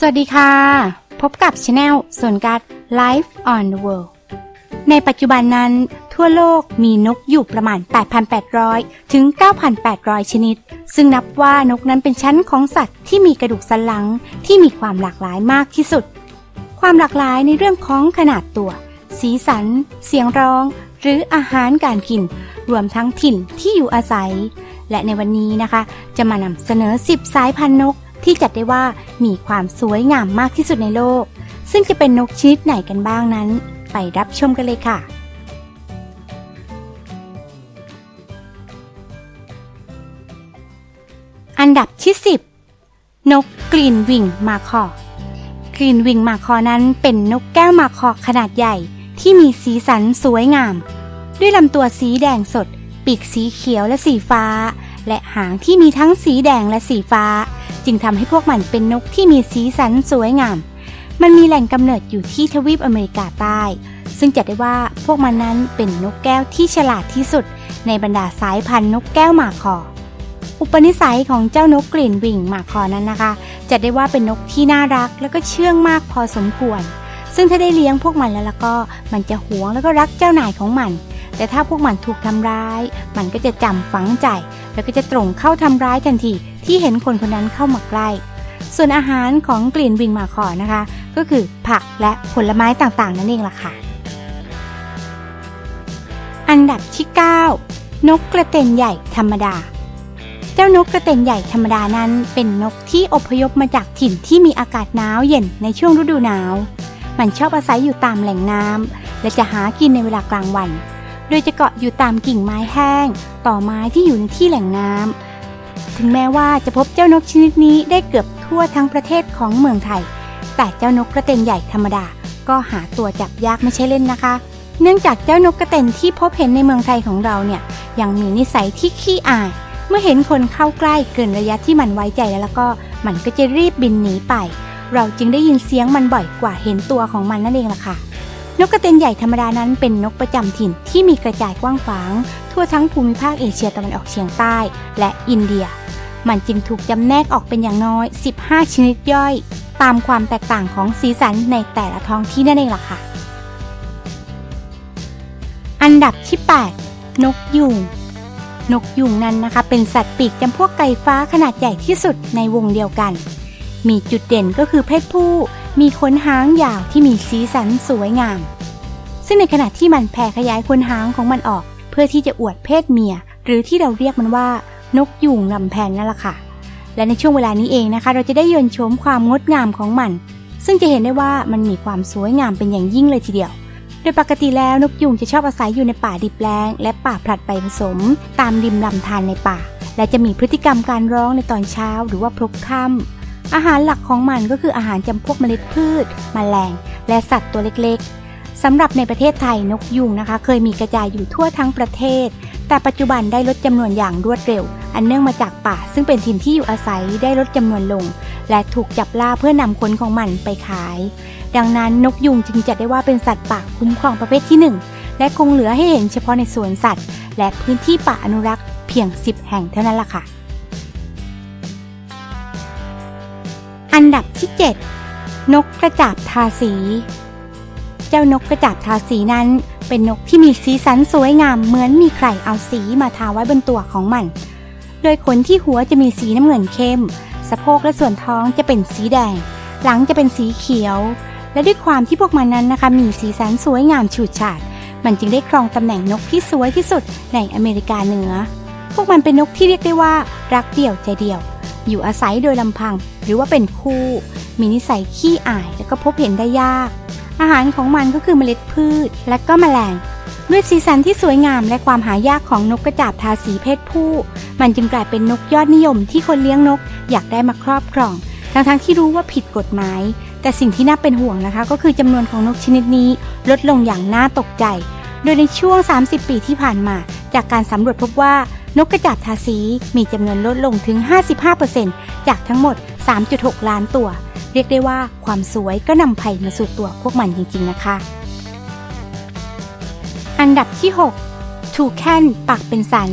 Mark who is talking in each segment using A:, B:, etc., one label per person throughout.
A: สวัสดีค่ะ พบกับช anel ส่วนกัด Life on the World ในปัจจุบันนั้น ทั่วโลกมีนกอยู่ประมาณ 8,800 ถึง 9,800 ชนิด ซึ่งนับว่านกนั้นเป็นชั้นของสัตว์ที่มีกระดูกสันหลังที่มีความหลากหลายมากที่สุด ความหลากหลายในเรื่องของขนาดตัว สีสัน เสียงร้อง หรืออาหารการกิน รวมทั้งถิ่นที่อยู่อาศัย และในวันนี้นะคะ จะมานำเสนอ 10 สายพันธุ์นก ที่จัดได้ว่ามีความสวยงามมากที่สุดในโลก ซึ่งจะเป็นนกชนิดไหนกันบ้างนั้น ไปรับชมกันเลยค่ะอันดับที่ 10 นกกรีนวิงมาคอกรีนวิงมาคอนั้นเป็นนกแก้วมาคอขนาดใหญ่ที่มีสีสันสวยงาม ด้วยลำตัวสีแดงสด ปีกสีเขียวและสีฟ้า และหางที่มีทั้งสีแดงและสีฟ้า จึงทำให้พวกมันเป็นนกที่มีสีสันสวยงาม มันมีแหล่งกำเนิดอยู่ที่ทวีปอเมริกาใต้ ซึ่งจัดได้ว่าพวกมันนั้นเป็นนกแก้วที่ฉลาดที่สุด ในบรรดาสายพันธุ์นกแก้วหมาคออุปนิสัยของเจ้านกกลิ่นวิ่งหมาคอนั้นนะคะ จัดได้ว่าเป็นนกที่น่ารักแล้วก็เชื่องมากพอสมควร ซึ่งถ้าได้เลี้ยงพวกมันแล้วล้วก็ มันจะหวงแล้วก็รักเจ้านายของมัน แต่ถ้าพวกมันถูกทำร้าย มันก็จะจำฝังใจ แล้วก็จะตรงเข้าทำร้ายทันทีที่เห็นคนคนนั้นเข้ามาใกล้ ส่วนอาหารของกลิ่นวิงมาคอนะคะ ก็คือผักและผลไม้ต่างๆ นั่นเองล่ะค่ะ อันดับที่ 9 นกกระเตนใหญ่ธรรมดาเจ้านกกระเตนใหญ่ธรรมดานั้นเป็นนกที่อพยพมาจากถิ่นที่มีอากาศหนาวเย็นในช่วงฤดูหนาว มันชอบอาศัยอยู่ตามแหล่งน้ำและจะหากินในเวลากลางวัน โดยจะเกาะอยู่ตามกิ่งไม้แห้ง ต่อไม้ที่อยู่ในที่แหล่งน้ำ ถึงแม้ว่าจะพบเจ้านกชนิดนี้ได้เกือบทั่วทั้งประเทศของเมืองไทย แต่เจ้านกกระเตนใหญ่ธรรมดา ก็หาตัวจับยากไม่ใช่เล่นนะคะ เนื่องจากเจ้านกกระเตนที่พบเห็นในเมืองไทยของเราเนี่ย ยังมีนิสัยที่ขี้อาย เมื่อเห็นคนเข้าใกล้เกินระยะที่มันไว้ใจแล้วแล้วก็ มันก็จะรีบบินหนีไป เราจึงได้ยินเสียงมันบ่อยกว่าเห็นตัวของมันนั่นเองล่ะค่ะ นกกระเตนใหญ่ธรรมดานั้นเป็นนกประจำถิ่นที่มีกระจายกว้างขวาง ทั่วทั้งภูมิภาคเอเชียตะวันออกเฉียงใต้ และอินเดีย มันจึงถูกจำแนกออกเป็นอย่างน้อย 15 ชนิดย่อย ตามความแตกต่างของสีสันในแต่ละท้องที่นั่นเองล่ะค่ะ อันดับที่ 8 นกยูงนกยูงนั้นนะคะเป็นสัตว์ปีกจำพวกไก่ฟ้าขนาดใหญ่ที่สุดในวงเดียวกัน มีจุดเด่นก็คือเพศผู้ มีขนหางยาวที่มีสีสันสวยงาม ซึ่งในขณะที่มันแผ่ขยายขนหางของมันออก เพื่อที่จะอวดเพศเมีย หรือที่เราเรียกมันว่า นกยูงลำแพนนั่นแหละค่ะ และในช่วงเวลานี้เองนะคะ เราจะได้ยนชมความงดงามของมัน ซึ่งจะเห็นได้ว่ามันมีความสวยงามเป็นอย่างยิ่งเลยทีเดียว โดยปกติแล้วนกยูงจะชอบอาศัยอยู่ในป่าดิบแล้ง และป่าผลัดไปผสม ตามริมลำธารในป่า และจะมีพฤติกรรมการร้องในตอนเช้า หรือว่าพลบค่ำ อาหารหลักของมันก็คืออาหารจำพวกเมล็ดพืชแมลง และสัตว์ตัวเล็กๆสำหรับในประเทศไทยนกยูงนะคะ เคยมีกระจายอยู่ทั่วทั้งประเทศ แต่ปัจจุบันได้ลดจำนวนอย่างรวดเร็ว อันเนื่องมาจากป่า ซึ่งเป็นถิ่นที่อยู่อาศัยได้ลดจำนวนลง และถูกจับล่าเพื่อนำขนของมันไปขาย ดังนั้นนกยุงจึงจัดได้ว่าเป็นสัตว์ป่าคุ้มครองประเภทที่ 1 และคงเหลือให้เห็นเฉพาะในสวนสัตว์ และพื้นที่ป่าอนุรักษ์เพียง 10 แห่งเท่านั้นล่ะค่ะ อันดับที่ 7 นกกระจาบทาสี เจ้านกกระจาบทาสีนั้น เป็นนกที่มีสีสันสวยงามเหมือนมีใครเอาสีมาทาไว้บนตัวของมัน โดยขนที่หัวจะมีสีน้ำเงินเข้ม สะโพกและส่วนท้องจะเป็นสีแดง หลังจะเป็นสีเขียว และด้วยความที่พวกมันนั้นนะคะมีสีสันสวยงามฉูดฉาด มันจึงได้ครองตำแหน่งนกที่สวยที่สุดในอเมริกาเหนือ พวกมันเป็นนกที่เรียกได้ว่า รักเดี่ยวใจเดียว อยู่อาศัยโดยลำพัง หรือว่าเป็นคู่ มีนิสัยขี้อายและก็พบเห็นได้ยาก อาหารของมันก็คือเมล็ดพืชและก็แมลงด้วยสีสันที่สวยงามและความหายากของนกกระจาบทาสีเพศผู้ มันจึงกลายเป็นนกยอดนิยมที่คนเลี้ยงนกอยากได้มาครอบครอง ทั้งๆทที่รู้ว่าผิดกฎหมาย แต่สิ่งที่น่าเป็นห่วงนะคะ ก็คือจำนวนของนกชนิดนี้ลดลงอย่างน่าตกใจ โดยในช่วง 30 ปีที่ผ่านมา จากการสำรวจพบว่านกกระจาบทาสีมีจำนวนลดลงถึง 55%จากทั้งหมด 3.6 ล้านตัว เรียกได้ว่าความสวยก็นำภัยมาสู่ตัวพวกมันจริงๆนะคะ อันดับที่6ทูแคนปากเป็นสัน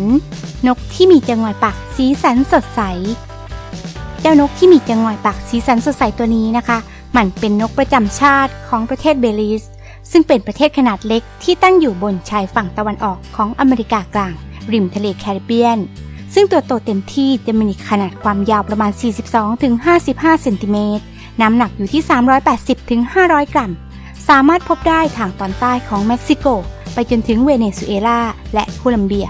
A: นกที่มีจงอยปากสีสันสดใส เจ้านกที่มีจงอยปากสีสันสดใสตัวนี้นะคะ มันเป็นนกประจำชาติของประเทศเบลีสซึ่งเป็นประเทศขนาดเล็กที่ตั้งอยู่บนชายฝั่งตะวันออกของอเมริกากลาง ริมทะเลแคริบเบียน ซึ่งตัวโตเต็มที่จะมีขนาดความยาวประมาณ 42-55 เซนติเมตร น้ำหนักอยู่ที่ 380-500 กรัม สามารถพบได้ทางตอนใต้ของเม็กซิโก ไปจนถึงเวเนซุเอลาและโคลัมเบีย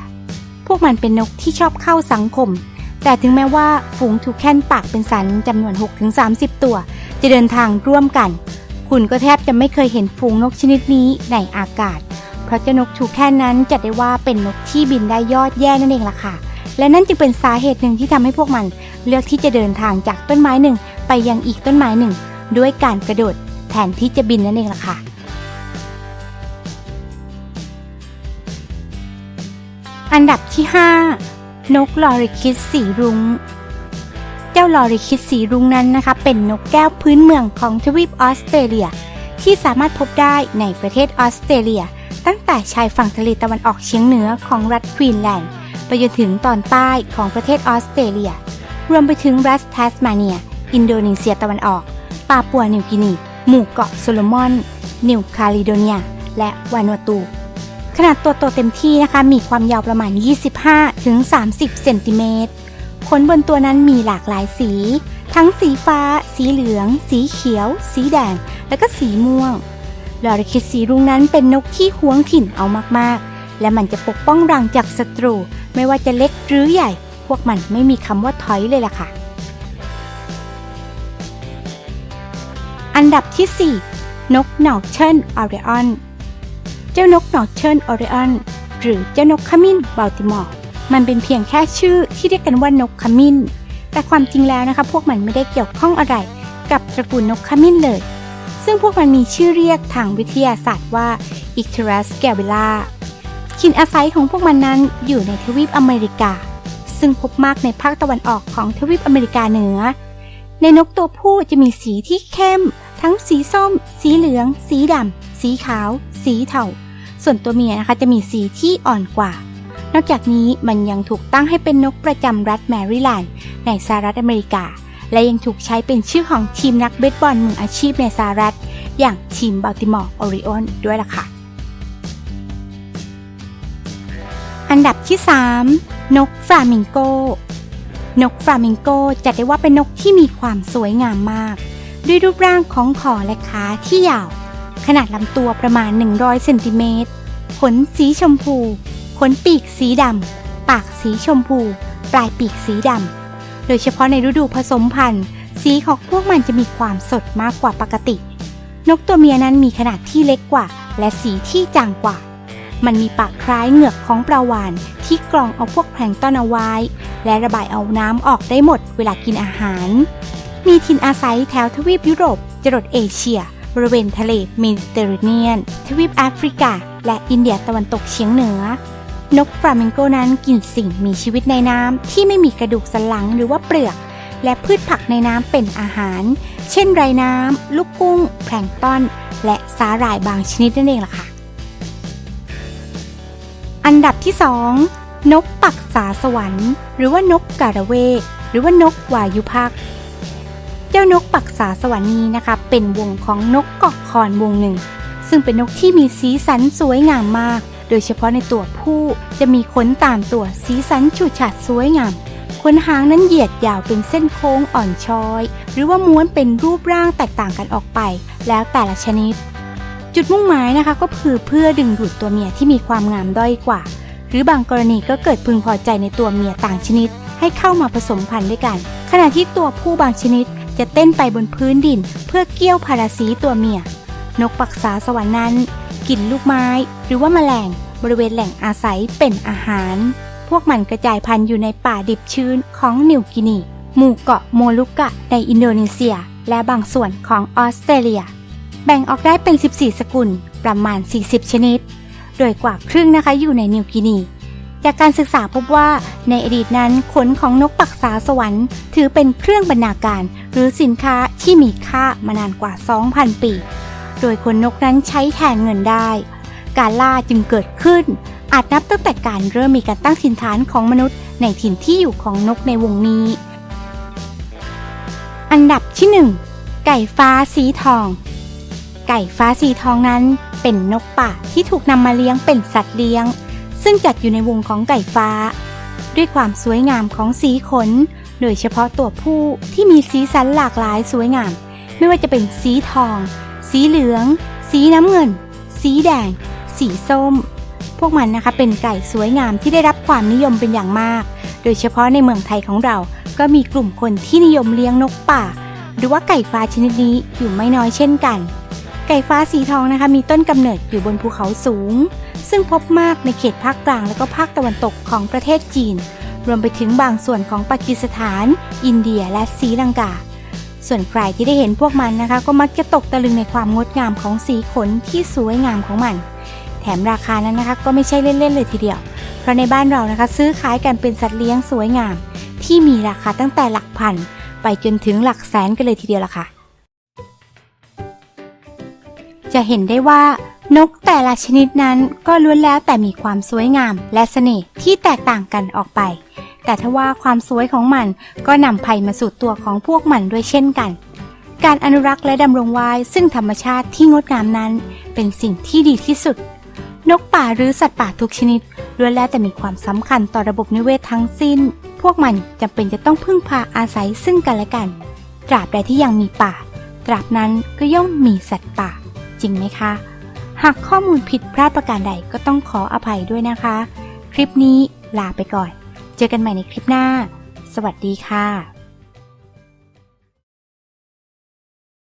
A: พวกมันเป็นนกที่ชอบเข้าสังคม แต่ถึงแม้ว่าฝูงทูแคนปากเป็นสันจำนวน 6-30 ตัว จะเดินทางร่วมกัน คุณก็แทบจะไม่เคยเห็นฝูงนกชนิดนี้ในอากาศ เพราะเจ้านกทูแคนนั้นจัดได้ว่าเป็นนกที่บินได้ยอดแย่นั่นเองล่ะค่ะ และนั่นจึงเป็นสาเหตุหนึ่งที่ทำให้พวกมัน เลือกที่จะเดินทางจากต้นไม้หนึ่ง ไปยังอีกต้นไม้หนึ่ง ด้วยการกระโดดแทนที่จะบินนั่นเองล่ะค่ะอันดับที่ 5 นกลอริคิสสีรุง้ง เจ้าลอริคิสสีรุ้งนั้นนะคะ เป็นนกแก้วพื้นเมืองของทวีปออสเตรเลีย ที่สามารถพบได้ในประเทศออสเตรเลีย ตั้งแต่ชายฝั่งทะเลตะวันออกเฉียงเหนือของรัฐควีนแลนด์ ไปจนถึงตอนใต้ของประเทศออสเตรเลีย รวมไปถึงรัฐแทสมาเนีย อินโดนีเซียตะวันออก ปาปัวนิวกินี หมู่เกาะโซโลมอน นิวคาลิโดเนีย และวานูตู ขนาดตัวโตเต็มที่นะคะ มีความยาวประมาณ 25-30 เซนติเมตร ขนบนตัวนั้นมีหลากหลายสี ทั้งสีฟ้า สีเหลือง สีเขียว สีแดง และก็สีม่วงลอริคิดสีรุ้งนั้นเป็นนกที่หวงถิ่นเอามากๆ และมันจะปกป้องรังจากศัตรู ไม่ว่าจะเล็กหรือใหญ่ พวกมันไม่มีคำว่าถอยเลยล่ะค่ะ อันดับที่ 4 นกหนอกเชิญออริออน เจ้านกหนอกเชิญออริออนหรือเจ้านกขมิ้นบัลติมอร์มันเป็นเพียงแค่ชื่อที่เรียกกันว่านกขมิ้น แต่ความจริงแล้วนะคะ พวกมันไม่ได้เกี่ยวข้องอะไร กับตระกูลนกขมิ้นเลย ซึ่งพวกมันมีชื่อเรียกทางวิทยาศาสตร์ว่า Icterus g a v i l a ถิ่นอาศัยของพวกมันนั้นอยู่ในทวีปอเมริกา ซึ่งพบมากในภาคตะวันออกของทวีปอเมริกาเหนือ ในนกตัวผู้จะมีสีที่เข้ม ทั้งสีส้ม สีเหลือง สีดำ สีขาว สีเทา ส่วนตัวเมียนะคะจะมีสีที่อ่อนกว่า นอกจากนี้มันยังถูกตั้งให้เป็นนกประจำรัฐแมริแลนด์ในสหรัฐอเมริกา และยังถูกใช้เป็นชื่อของทีมนักเบสบอลมืออาชีพในสหรัฐ อย่างทีมบัลติมอร์ออริออนด้วยล่ะค่ะ อันดับที่ 3 นกฟลามิงโก นกฟลามิงโกจัดได้ว่าเป็นนกที่มีความสวยงามมาก ด้วยรูปร่างของคอและขาที่ยาว ขนาดลำตัวประมาณ 100เซนติเมตร ขนสีชมพู ขนปีกสีดำ ปากสีชมพู ปลายปีกสีดำ โดยเฉพาะในฤดูผสมพันธุ์ สีของพวกมันจะมีความสดมากกว่าปกติ นกตัวเมียนั้นมีขนาดที่เล็กกว่า และสีที่จางกว่า มันมีปากคล้ายเหงือกของปลาวาฬที่กรองเอาพวกแพลงต้นเอาไว้ และระบายเอาน้ำออกได้หมดเวลากินอาหาร มีถิ่นอาศัยแถวทวีปยุโรปจรดเอเชีย บริเวณทะเลเมดิเตอร์เรเนียน ทวีปแอฟริกา และอินเดียตะวันตกเฉียงเหนือนกฟลามิงโกนั้นกินสิ่งมีชีวิตในน้ำที่ไม่มีกระดูกสันหลังหรือว่าเปลือก และพืชผักในน้ำเป็นอาหาร เช่นไรน้ำ ลูกกุ้ง แพลงต้อน และสาหร่ายบางชนิดนั่นเองล่ะค่ะ อันดับที่ 2 นกปักษาสวรรค์ หรือว่านกกาละเวกหรือว่านกวายุพักเจ้านกปักษาสวรรค์นี้นะคะเป็นวงของนกเกาะคอนวงหนึ่ง ซึ่งเป็นนกที่มีสีสันสวยงามมาก โดยเฉพาะในตัวผู้จะมีขนตามตัวสีสันฉูดฉาดสวยงามขนหางนั้นเหยียดยาวเป็นเส้นโค้งอ่อนช้อย หรือว่าม้วนเป็นรูปร่างแตกต่างกันออกไป แล้วแต่ละชนิด จุดมุ่งหมายนะคะก็คือเพื่อดึงดูดตัวเมียที่มีความงามด้อยกว่า หรือบางกรณีก็เกิดพึงพอใจในตัวเมียต่างชนิด ให้เข้ามาผสมพันธุ์ด้วยกัน ขณะที่ตัวผู้บางชนิดจะเต้นไปบนพื้นดิน เพื่อเกี่ยวพาราสีตัวเมีย นกปักษาสวรรค์นั้น กินลูกไม้ หรือว่าแมลงบริเวณแหล่งอาศัยเป็นอาหาร พวกมันกระจายพันธุ์อยู่ในป่าดิบชื้นของนิวกินี หมู่เกาะโมลุกะในอินโดนีเซีย และบางส่วนของออสเตรเลีย แบ่งออกได้เป็น 14 สกุล ประมาณ 40 ชนิด โดยกว่าครึ่งนะคะอยู่ในนิวกินี จากการศึกษาพบว่าในอดีตนั้นขนของนกปักษาสวรรค์ ถือเป็นเครื่องบรรณาการ หรือสินค้าที่มีค่ามานานกว่า 2,000 ปี โดยขนนกนั้นใช้แทนเงินได้ การล่าจึงเกิดขึ้น อาจนับตั้งแต่การเริ่มมีการตั้งถิ่นฐานของมนุษย์ ในถิ่นที่อยู่ของนกในวงนี้ อันดับที่ 1 ไก่ฟ้าสีทอง ไก่ฟ้าสีทองนั้นเป็นนกป่าที่ถูกนำมาเลี้ยงเป็นสัตว์เลี้ยง ซึ่งจัดอยู่ในวงของไก่ฟ้า ด้วยความสวยงามของสีขน โดยเฉพาะตัวผู้ที่มีสีสันหลากหลายสวยงาม ไม่ว่าจะเป็นสีทอง สีเหลือง สีน้ำเงิน สีแดง สีส้ม พวกมันนะคะเป็นไก่สวยงามที่ได้รับความนิยมเป็นอย่างมาก โดยเฉพาะในเมืองไทยของเราก็มีกลุ่มคนที่นิยมเลี้ยงนกป่า หรือว่าไก่ฟ้าชนิดนี้อยู่ไม่น้อยเช่นกัน ไก่ฟ้าสีทองนะคะ มีต้นกำเนิดอยู่บนภูเขาสูง ซึ่งพบมากในเขตภาคกลางและก็ภาคตะวันตกของประเทศจีน รวมไปถึงบางส่วนของปากีสถาน อินเดียและศรีลังกา ส่วนใครที่ได้เห็นพวกมันนะคะ ก็มักจะตกตะลึงในความงดงามของสีขนที่สวยงามของมัน แถมราคานั้นนะคะ ก็ไม่ใช่เล่นๆเลยทีเดียว เพราะในบ้านเรานะคะ ซื้อขายกันเป็นสัตว์เลี้ยงสวยงาม ที่มีราคาตั้งแต่หลักพันไปจนถึงหลักแสนกันเลยทีเดียวล่ะค่ะ จะเห็นได้ว่านกแต่ละชนิดนั้นก็ล้วนแล้วแต่มีความสวยงามและเสน่ห์ที่แตกต่างกันออกไป แต่ทว่าความสวยของมันก็นำภัยมาสู่ตัวของพวกมันด้วยเช่นกัน การอนุรักษ์และดำรงไว้ซึ่งธรรมชาติที่งดงามนั้น เป็นสิ่งที่ดีที่สุด นกป่าหรือสัตว์ป่าทุกชนิดล้วนแล้วแต่มีความสำคัญต่อระบบนิเวศทั้งสิ้น พวกมันจำเป็นจะต้องพึ่งพาอาศัยซึ่งกันและกัน ตราบใดที่ยังมีป่า ตราบนั้นก็ย่อมมีสัตว์ป่า จริงไหมคะ หากข้อมูลผิดพลาดประการใดก็ต้องขออภัยด้วยนะคะ คลิปนี้ลาไปก่อน เจอกันใหม่ในคลิปหน้า สวัสดีค่ะ